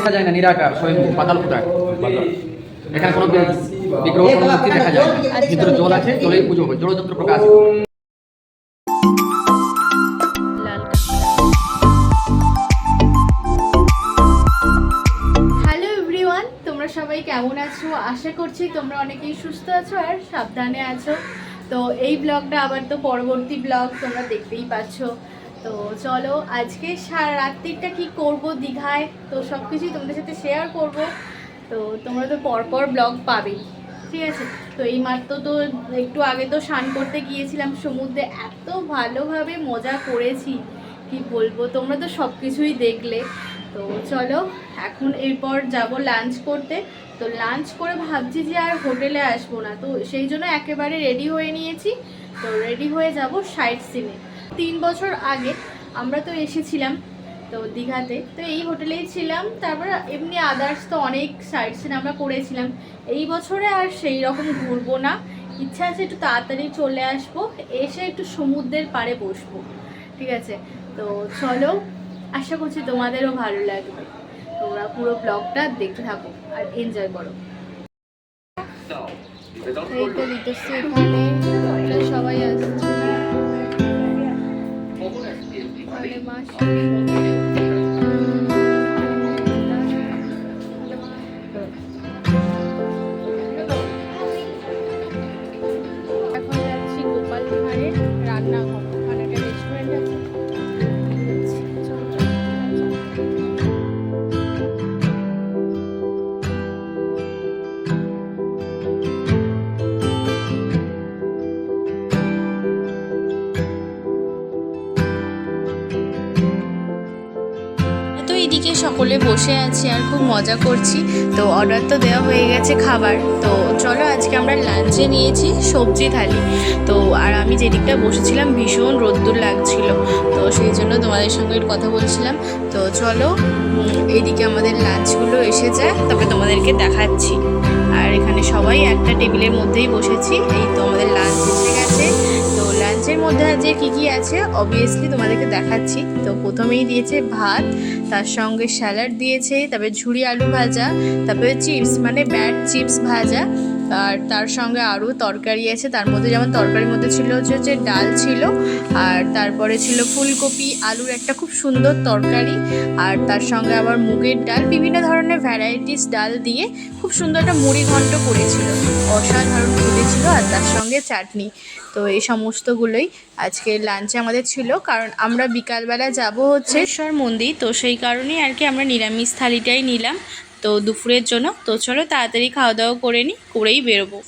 দেখা যায় না নিরাকার স্বয়ং পাতাল ফুটা এখানে কোনো বিগ্রহ কোনো মূর্তি দেখা যায় না। ভিতরে জল আছে জলেই পুজো হয় জলযন্ত্র প্রকাশ হ্যালো এভরিওয়ান তোমরা সবাই কেমন আছো? আশা করছি তোমরা অনেকেই সুস্থ আছো আর সাবধানে আছো। তো এই ব্লগটা আবার তো পরবর্তী ব্লগ তোমরা দেখতেই পাচ্ছ। তো চলো, আজকে সারা রাত্রিটা কি করব দীঘায়? তো সব কিছুই তোমাদের সাথে শেয়ার করব। তো তোমরা তো পরপর ব্লগ পাবেই, ঠিক আছে? তো এই মাত্র তো একটু আগে তো স্নান করতে গিয়েছিলাম, সমুদ্রে এত ভালোভাবে মজা করেছি, কি বলব? তোমরা তো সব কিছুই দেখলে। তো চলো, এখন এরপর যাব লাঞ্চ করতে। তো লাঞ্চ করে ভাবছি যে আর হোটেলে আসব না, তো সেই জন্য একেবারে রেডি হয়ে নিয়েছি। তো রেডি হয়ে যাব সাইট সিনে তিন বছর আগে আমরা তো এসেছিলাম তো দীঘাতে। তো এই হোটেলেই ছিলাম তারপর এমনি আদার্স তো অনেক সাইট সিন আমরা করেছিলাম এই বছরে আর সেই রকম ঘুরবো না। ইচ্ছা আছে একটু তাড়াতাড়ি চলে আসব এসে একটু সমুদ্রের পাড়ে বসবো। ঠিক আছে? তো চলো আশা করছি তোমাদেরও ভালো লাগবে। তোমরা পুরো ব্লগটা দেখতে থাকো আর এনজয় করো। এই তো এখানে। সবাই আসছে। এখানে মাসি। বসে আছি আর খুব মজা করছি। তো অর্ডার তো দেওয়া হয়ে গেছে খাবার। তো চলো আজকে আমরা লাঞ্চে নিয়েছি সবজি থালি। তো আর আমি যেদিকটা বসেছিলাম ভীষণ রোদ্দুর লাগছিল। তো সেই জন্য তোমাদের সঙ্গে কথা বলছিলাম। তো চলো এইদিকে আমাদের লাঞ্চগুলো এসে যায় তবে তোমাদেরকে দেখাচ্ছি। আর এখানে সবাই একটা টেবিলের মধ্যেই বসেছি। এই তো আমাদের লাঞ্চ এসে গেছে। লাঞ্চের মধ্যে আজকে কি কি আছে অবভিয়াসলি তোমাদেরকে দেখাচ্ছি। তো প্রথমেই দিয়েছে ভাত, তার সঙ্গে স্যালাড দিয়েছে, তারপরে ঝুড়ি আলু ভাজা, তারপরে চিপস মানে ব্যাট চিপস ভাজা। আর তার সঙ্গে আরও তরকারি আছে। তার মধ্যে যেমন তরকারির মধ্যে ছিল হচ্ছে যে ডাল ছিল, আর তারপরে ছিল ফুলকপি, আলুর একটা খুব সুন্দর তরকারি, আর তার সঙ্গে আবার মুগের ডাল, বিভিন্ন ধরনের ভ্যারাইটিস ডাল দিয়ে খুব সুন্দর একটা মুড়ি ঘন্ট করেছিল, অসাধারণ ফুটেছিল, আর তার সঙ্গে চাটনি। তো এই সমস্তগুলোই আজকে লাঞ্চে আমাদের ছিল, কারণ আমরা বিকালবেলা যাব হচ্ছে মন্দির, তো সেই কারণেই আর কি আমরা নিরামিষ থালিটাই নিলাম। তো দুপুরের জন্য। তো চলো তাড়াতাড়ি খাওয়া দাওয়া করে নি, করেই বেরোবো।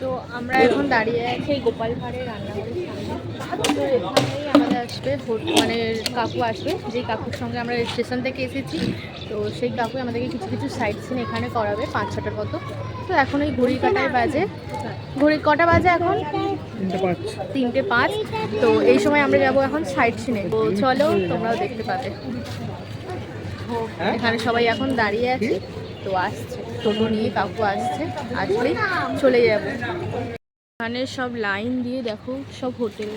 তো আমরা এখন দাঁড়িয়ে আছি গোপাল ভাঁড়ের রান্নাঘরের সামনে। তো এখানেই আমাদের আসবে মানে কাকু আসবে যেই কাকুর সঙ্গে আমরা স্টেশন থেকে এসেছি তো সেই কাকু আমাদেরকে কিছু কিছু সাইড সিন এখানে করাবে পাঁচ ছটার মতো। তো এখন এই ঘড়ি কাটায় বাজে। ঘড়ি কটা বাজে এখন? তিনটে পাঁচ। তো এই সময় আমরা যাব এখন সাইড সিনে তো চলো তোমরাও দেখতে পাবে। এখানে সবাই এখন দাঁড়িয়ে আছে। তো আসছে। টোটো নিয়ে কাকু আসছে। আসলেই চলে যাব। এখানে সব লাইন দিয়ে দেখো সব হোটেল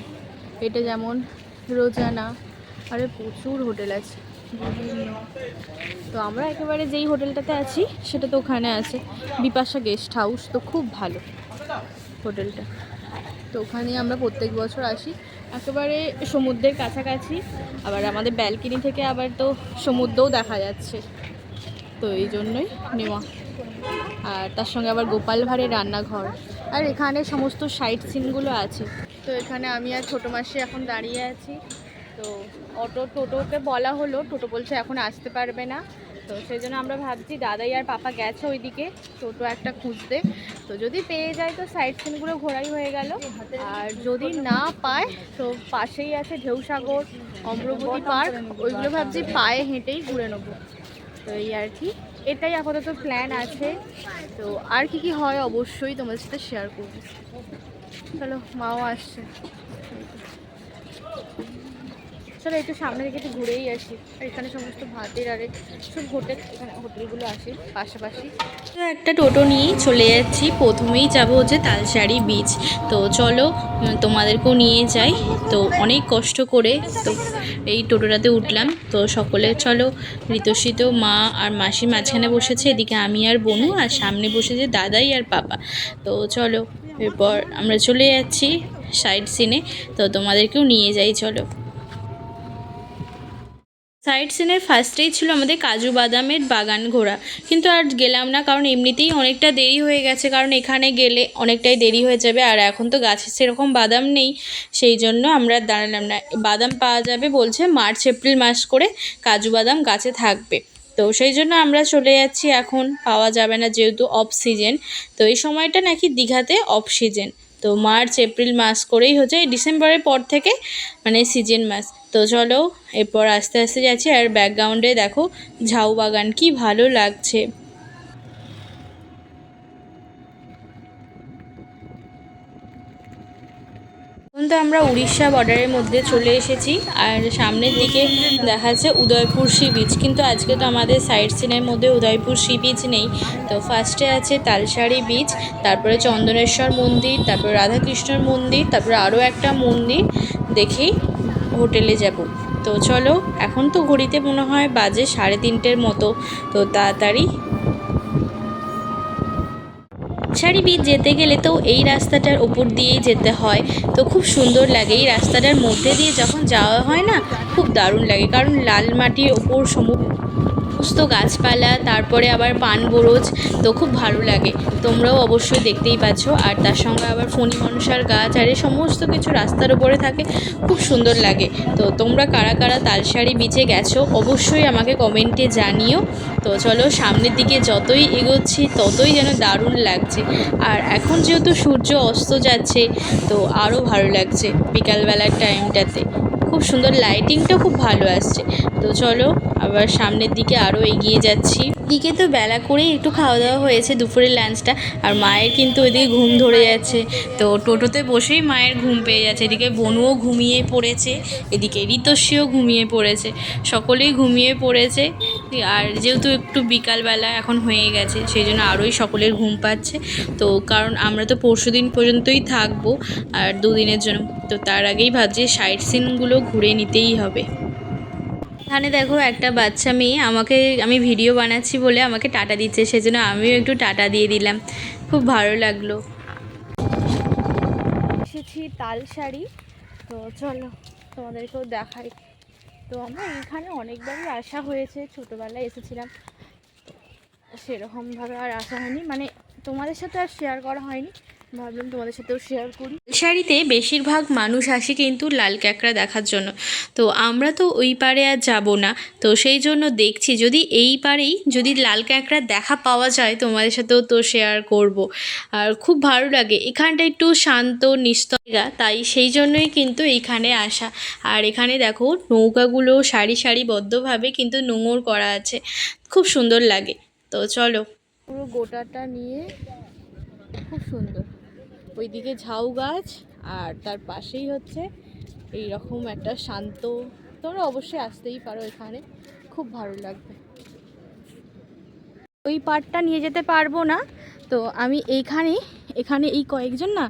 এটা যেমন রোজানা। আরে প্রচুর হোটেল আছে। তো আমরা একেবারে যেই হোটেলটাতে আছি, সেটা তো ওখানে আছে। বিপাশা গেস্ট হাউস তো খুব ভালো হোটেলটা। তো ওখানে আমরা প্রত্যেক বছর আসি। একেবারে সমুদ্রের কাছাকাছি। আবার আমাদের ব্যালকনি থেকে আবার তো সমুদ্রও দেখা যাচ্ছে। তো এই জন্যই নেওয়া। আর তার সঙ্গে আবার গোপাল ভাঁড়ের রান্নাঘর। আর এখানে সমস্ত সাইট সিনগুলো আছে। তো এখানে আমি আর ছোটো মাসি এখন দাঁড়িয়ে আছি। তো অটো টোটোকে বলা হলো, টোটো বলছে এখন আসতে পারবে না। তো সেই জন্য আমরা ভাবছি, দাদাই আর পাপা গেছে ওইদিকে, টোটো একটা খুঁজতে। তো যদি পেয়ে যায় তো সাইট সিনগুলো ঘোরাই হয়ে গেল। আর যদি না পায়, তো পাশেই আছে ঢেউসাগর, অম্রবতী পার্ক, ওইগুলো ভাবছি পায়ে হেঁটেই ঘুরে নেব। তো এই আর কি, এটাই আপাতত প্ল্যান আছে। তো আর কি কি হয় অবশ্যই তোমাদের সাথে শেয়ার করব। চলো, মাও আসছে। চলো, একটু সামনে দিকে একটু ঘুরেই আসি। আর এখানে সমস্ত ভাতের আরে সব হোটেল, এখানে হোটেলগুলো আসে পাশাপাশি। তো একটা টোটো নিয়েই চলে যাচ্ছি। প্রথমেই যাব হচ্ছে তালসারি বিচ তো চলো তোমাদেরকেও নিয়ে যাই। তো অনেক কষ্ট করে তো এই টোটোটাতে উঠলাম। তো সকলে, চলো ঋতস্বী তো মা আর মাসি মাঝখানে বসেছে। এদিকে আমি আর বনু, আর সামনে বসেছে দাদাই আর পাপা। তো চলো এরপর আমরা চলে যাচ্ছি সাইড সিনে তো তোমাদেরকেও নিয়ে যাই, চলো। সাইড সিনের ফার্স্টেই ছিল আমাদের কাজু বাদামের বাগান ঘোরা। কিন্তু আর গেলাম না, কারণ এমনিতেই অনেকটা দেরি হয়ে গেছে, কারণ এখানে গেলে অনেকটাই দেরি হয়ে যাবে। আর এখন তো গাছে সেরকম বাদাম নেই, সেই জন্য আমরা দাঁড়ালাম না। বাদাম পাওয়া যাবে বলছে মার্চ, এপ্রিল মাস করে কাজু বাদাম গাছে থাকবে। তো সেই জন্য আমরা চলে যাচ্ছি এখন। পাওয়া যাবে না যেহেতু অফ সিজন তো এই সময়টা নাকি দীঘাতে অফ সিজন তো মার্চ, এপ্রিল মাস করেই হচ্ছে ডিসেম্বরের পর থেকে মানে সিজন মাস। তো চলো, এরপর আস্তে আস্তে যাচ্ছি। আর ব্যাকগ্রাউন্ডে দেখো ঝাউ বাগান কি ভালো লাগছে। এখন তো আমরা উড়িষ্যা বর্ডারের মধ্যে চলে এসেছি, আর সামনের দিকে দেখা যাচ্ছে উদয়পুর সি বিচ কিন্তু আজকে তো আমাদের সাইড সিনের মধ্যে উদয়পুর সি বিচ নেই। তো ফার্স্টে আছে তালসারি বিচ তারপরে চন্দনেশ্বর মন্দির, তারপরে রাধাকৃষ্ণর মন্দির, তারপরে আরও একটা মন্দির। দেখেই হোটেলে যাব। তো চলো, এখন তো ঘড়িতে মনে হয় বাজে সাড়ে তিনটের মতো। তো তাড়াতাড়ি শাড়ি বিচ যেতে গেলে তো এই রাস্তাটার ওপর দিয়েই যেতে হয়। তো খুব সুন্দর লাগে এই রাস্তাটার মধ্যে দিয়ে যখন যাওয়া হয় না, খুব দারুণ লাগে। কারণ লাল মাটির ওপর সমস্ত গাছপালা, তারপরে আবার পান বরজ, তো খুব ভালো লাগে। তোমরাও অবশ্যই দেখতেই পাচ্ছ। আর তার সঙ্গে আবার ফণি মনসার গাছ, আর এই সমস্ত কিছু রাস্তার ওপরে থাকে, খুব সুন্দর লাগে। তো তোমরা কারা কারা তালসারি বিচে গেছো, অবশ্যই আমাকে কমেন্টে জানিও। তো চলো, সামনের দিকে যতই এগোচ্ছি, ততই যেন দারুণ লাগছে। আর এখন যেহেতু সূর্য অস্ত যাচ্ছে, তো আরও ভালো লাগছে বিকালবেলার টাইমটাতে খুব সুন্দর লাইটিংটা খুব ভালো আসছে। তো চলো, আবার সামনের দিকে আরও এগিয়ে যাচ্ছি। দিকে তো বেলা করেই একটু খাওয়া দাওয়া হয়েছে, দুপুরের লাঞ্চটা আর মায়ের কিন্তু ওইদিকে ঘুম ধরে যাচ্ছে। তো টোটোতে বসেই মায়ের ঘুম পেয়ে যাচ্ছে। এদিকে বনুও ঘুমিয়ে পড়েছে, এদিকে ঋতস্বীও ঘুমিয়ে পড়েছে। সকলেই ঘুমিয়ে পড়েছে। আর যেহেতু একটু বিকালবেলা এখন হয়ে গেছে, সেই জন্য আরোই সকলের ঘুম পাচ্ছে। তো কারণ আমরা তো পরশু দিন পর্যন্তই থাকব আর দুদিনের জন্য। তো তার আগেই ভাবছি সাইট সিনগুলো ঘুরে নিতেই হবে। এখানে দেখো একটা বাচ্চা মেয়ে আমাকে, আমি ভিডিও বানাচ্ছি বলে আমাকে টাটা দিচ্ছে, সেজন্য আমিও একটু টাটা দিয়ে দিলাম। খুব ভালো লাগল। এসেছি তাল শাড়ি তো চলো তোমাদেরকেও দেখাই। তো আমরা এখানে অনেকবারই আসা হয়েছে, ছোটোবেলায় এসেছিলাম। সেরকমভাবে আর আসা হয়নি। মানে তোমাদের সাথে আর শেয়ার করা হয়নি। ভাবলাম তোমাদের সাথেও শেয়ার করি। শাড়িতে বেশিরভাগ মানুষ আসে কিন্তু লাল ক্যাকড়া দেখার জন্য। তো আমরা তো ওই পারে আর যাব না। তো সেই জন্য দেখছি যদি এই পারেই যদি লাল ক্যাকড়া দেখা পাওয়া যায় তোমাদের সাথেও তো শেয়ার করব। আর খুব ভালো লাগে। এখানটা একটু শান্ত নিস্তরা তাই সেই জন্যই কিন্তু এখানে আসা। আর এখানে দেখো নৌকাগুলো সারি সারিবদ্ধভাবে কিন্তু নোঙর করা আছে। খুব সুন্দর লাগে। তো চলো। পুরো গোটাটা নিয়ে খুব সুন্দর। ওইদিকে ঝাউ গাছ আর তার পাশেই হচ্ছে এই রকম একটা শান্ত, তোমরা অবশ্যই আসতেই পারো এখানে। খুব ভালো লাগবে। ওই পার্টটা নিয়ে যেতে পারব না। তো আমি এইখানে, এখানে এই কয়েকজন না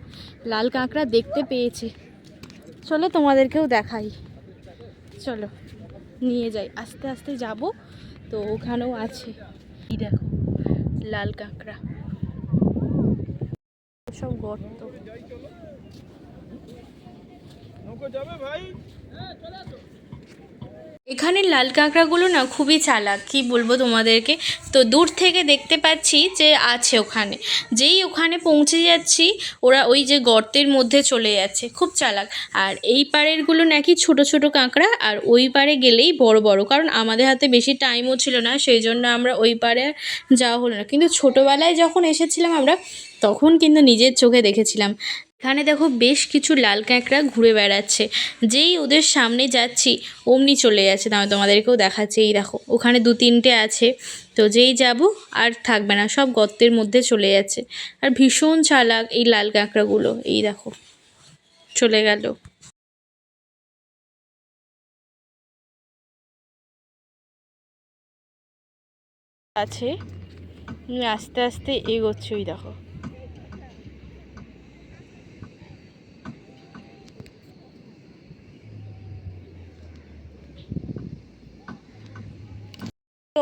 লাল কাঁকড়া দেখতে পেয়েছি। চলো তোমাদেরকেও দেখাই। চলো, নিয়ে যাই। আস্তে আস্তে যাব। তো ওখানেও আছে। এই দেখো, লাল কাঁকড়া। সব গর্ত। এখানের লাল কাঁকড়াগুলো না খুবই চালাক, কি বলব তোমাদেরকে? তো দূর থেকে দেখতে পাচ্ছি যে আছে ওখানে। যেই ওখানে পৌঁছে যাচ্ছি, ওরা ওই যে গর্তের মধ্যে চলে যাচ্ছে, খুব চালাক। আর এই পাড়েরগুলো নাকি ছোট ছোট কাঁকড়া, আর ওই পাড়ে গেলেই বড় বড়, কারণ আমাদের হাতে বেশি টাইমও ছিল না, সেই জন্য আমরা ওই পাড়ে আর যাওয়া হলো না। কিন্তু ছোটোবেলায় যখন এসেছিলাম আমরা, তখন কিন্তু নিজের চোখে দেখেছিলাম। এখানে দেখো বেশ কিছু লাল কাঁকড়া ঘুরে বেড়াচ্ছে। যেই ওদের সামনে যাচ্ছি, অমনি চলে যাচ্ছে। তাহলে তোমাদেরকেও দেখাচ্ছে। এই দেখো, ওখানে দু তিনটে আছে। তো যেই যাব, আর থাকবে না। সব গর্তের মধ্যে চলে যাচ্ছে। আর ভীষণ চালাক এই লাল কাঁকড়াগুলো এই দেখো, চলে গেল। আছে। আস্তে আস্তে এগোচ্ছি ওই দেখো।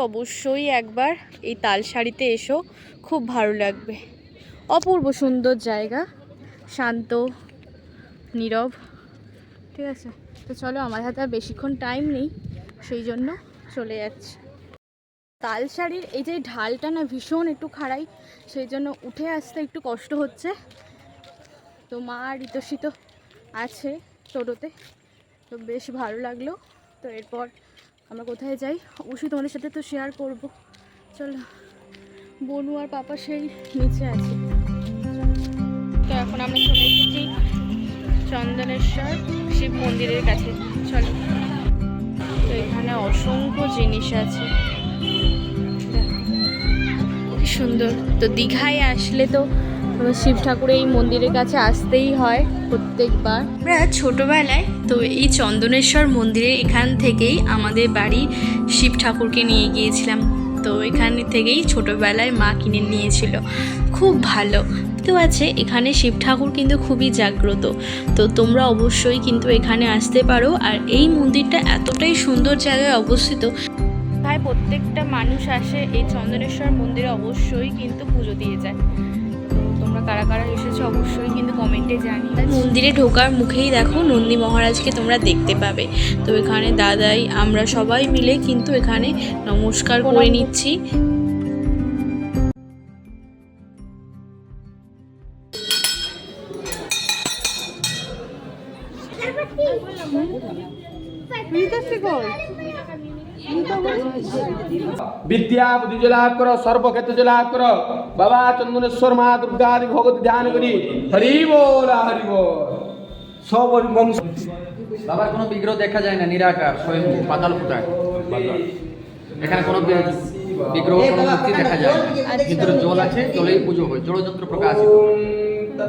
অবশ্যই একবার এই তাল শাড়িতে এসো, খুব ভালো লাগবে। অপূর্ব সুন্দর জায়গা, শান্ত, নীরব, ঠিক আছে? তো চলো, আমার হাতে আর বেশিক্ষণ টাইম নেই, সেই জন্য চলে যাচ্ছি। শাড়ির এই যে ঢালটা না ভীষণ একটু খাড়াই, সেই জন্য উঠে আসতে একটু কষ্ট হচ্ছে। তো মা ঋতসিত আছে টোটোতে, তো বেশ ভালো লাগল। তো এরপর আমরা কোথায় যাই? অবশ্যই তোমাদের সাথে তো শেয়ার করব। চলো, বনু আর পাপা সেই নিচে আছে। তো এখন আমরা চলে এসেছি চন্দনেশ্বর শিব মন্দিরের কাছে। চলো, তো এখানে অসংখ্য জিনিস আছে। সুন্দর। তো দীঘায় আসলে তো শিব ঠাকুরের এই মন্দিরের কাছে আসতেই হয় প্রত্যেকবার। আমরা ছোটবেলায় তো এই চন্দনেশ্বর মন্দিরে এখান থেকেই আমাদের বাড়ি শিব ঠাকুরকে নিয়ে গিয়েছিলাম। তো এখান থেকেই ছোটবেলায় মা কিনে নিয়েছিল। খুব ভালো। তো আছে, এখানে শিব ঠাকুর কিন্তু খুবই জাগ্রত। তো তোমরা অবশ্যই কিন্তু এখানে আসতে পারো। আর এই মন্দিরটা এতটাই সুন্দর জায়গায় অবস্থিত। তাই প্রত্যেকটা মানুষ আসে এই চন্দনেশ্বর মন্দিরে অবশ্যই কিন্তু পুজো দিয়ে যায়। কারা কারা এসেছ অবশ্যই কিন্তু কমেন্টে জানি মন্দিরে ঢোকার মুখেই দেখো নন্দী মহারাজকে তোমরা দেখতে পাবে। তো এখানে দাদাই আমরা সবাই মিলে কিন্তু এখানে নমস্কার করে নিচ্ছি। বিদ্যা বুদ্ধি লাভ কর সর্বক্ষেত্রে লাভ কর। বাবা চন্দনেশ্বর মা দুর্গা আদি ভগবতী ধ্যান করি। হরি বল হরি বল। সব বংশ বাবার কোনো বিগ্রহ দেখা যায় না নিরাকার স্বয়ং পাতাল ফুটায় এখানে কোনো বিগ্রহ কোনো মূর্তি দেখা যায় না। ভিতরে জল আছে জলেই পুজো হয় জলযন্ত্র প্রকাশিত।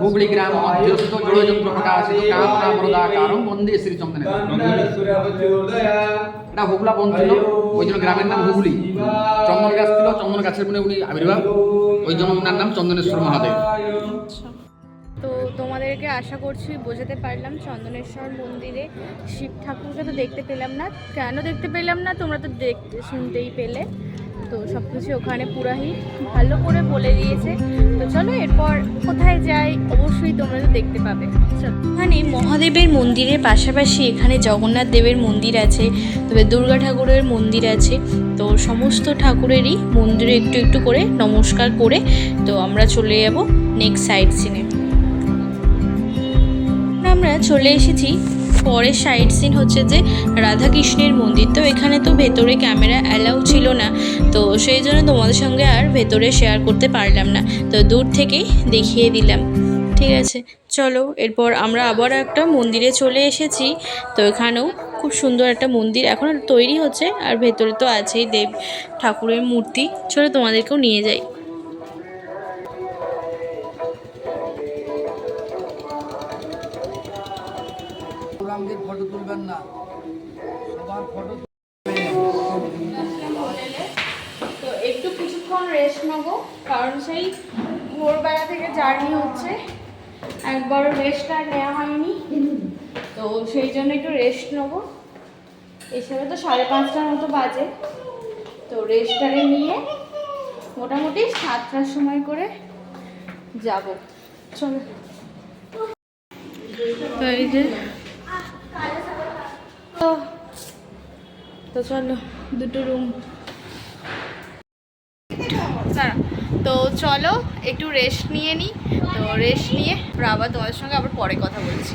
হুগলি গ্রাম মধ্যস্থ জড়যন্ত্র প্রকাশিত। কামনা বরদাকারম বন্দে শ্রী চন্দনে এটা হুগলা বন ছিল, ওই জন্য গ্রামের নাম হুগলি। চন্দন গাছ ছিল, চন্দন গাছের মনে উনি আবির্ভাব। ওই জন্য ওনার নাম চন্দনেশ্বর মহাদেব। তো তোমাদেরকে আশা করছি বোঝাতে পারলাম চন্দনেশ্বর মন্দিরে শিব ঠাকুরকে তো দেখতে পেলাম না। কেন দেখতে পেলাম না? তোমরা তো দেখতে শুনতেই পেলে। তো সব কিছু ওখানে পুরাহি। ভালো করে বলে দিয়েছে। তো চলো এরপর কোথায় যাই, অবশ্যই তোমরা দেখতে পাবে। এখানে মহাদেবের মন্দিরের পাশাপাশি এখানে জগন্নাথ দেবের মন্দির আছে, তবে দুর্গা ঠাকুরের মন্দির আছে। তো সমস্ত ঠাকুরেরই মন্দিরে একটু একটু করে নমস্কার করে তো আমরা চলে যাব নেক্সট সাইড সিনে আমরা চলে এসেছি পরের সাইড সিন হচ্ছে যে রাধাকৃষ্ণের মন্দির। তো এখানে তো ভেতরে ক্যামেরা অ্যালাউ ছিল না। তো সেই জন্য তোমাদের সঙ্গে আর ভেতরে শেয়ার করতে পারলাম না। তো দূর থেকেই দেখিয়ে দিলাম। ঠিক আছে, চলো, এরপর আমরা আবার একটা মন্দিরে চলে এসেছি। তো এখানেও খুব সুন্দর একটা মন্দির এখন তৈরি হচ্ছে, আর ভেতরে তো আছেই দেব ঠাকুরের মূর্তি। চলো তোমাদেরকেও নিয়ে যাই। ফটো তুলবেন না। সবার ফটো তো একটু কিছুক্ষণ রেস্ট নেব, কারণ সেই ভোরবেলা থেকে জার্নি হচ্ছে। একবার রেস্ট আর নেওয়া হয়নি। তো সেই জন্য একটু রেস্ট নেব। এসবে তো সাড়ে পাঁচটার মতো বাজে। তো রেস্টটারে নিয়ে মোটামুটি সাতটার সময় করে যাব। চলো। তো এই যে তো চলো, দুটো রুম তো চলো, একটু রেস্ট নিয়ে নিই তো রেস্ট নিয়ে আবার তোমাদের সঙ্গে আবার পরে কথা বলছি।